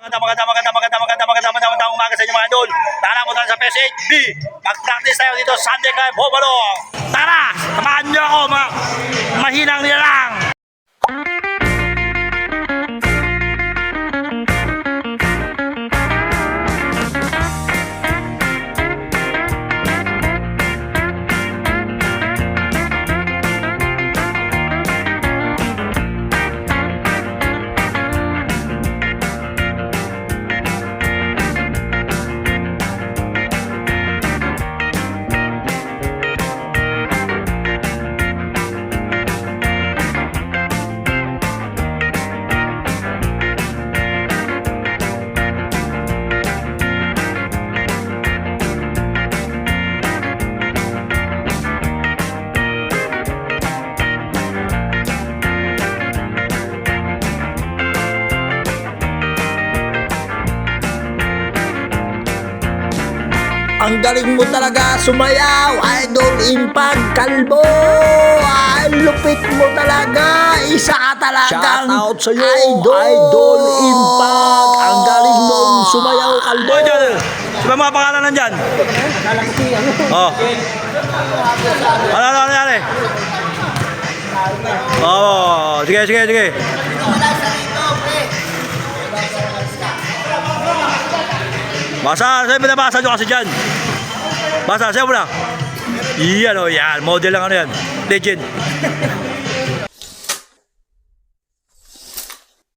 Maganda, maganda, maganda, maganda, maganda, maganda, maganda, maganda umaga sa inyo mga idol. Tara mo tayo sa PSH B. Mag-practice tayo dito Sunday Club Hobalong. Tara, samahan niyo ako mga mahinang nilang. Ang galing mo talaga sumayaw, Idol Impag Kalbo. Ay, lupit mo talaga. Isa ka talagang Shoutout sa'yo, Idol, Idol Impag. Ang galing mong sumayaw, Kalbo. Dyan. Diba mga pangalan nandyan? Oh. Ano, ano, ano, ano? Oh, sige, sige, sige. Basa, sa'yo binabasa nyo kasi dyan. Basa, sa'yo mo na. Iyan o, yan. Model lang ano yan. Legend.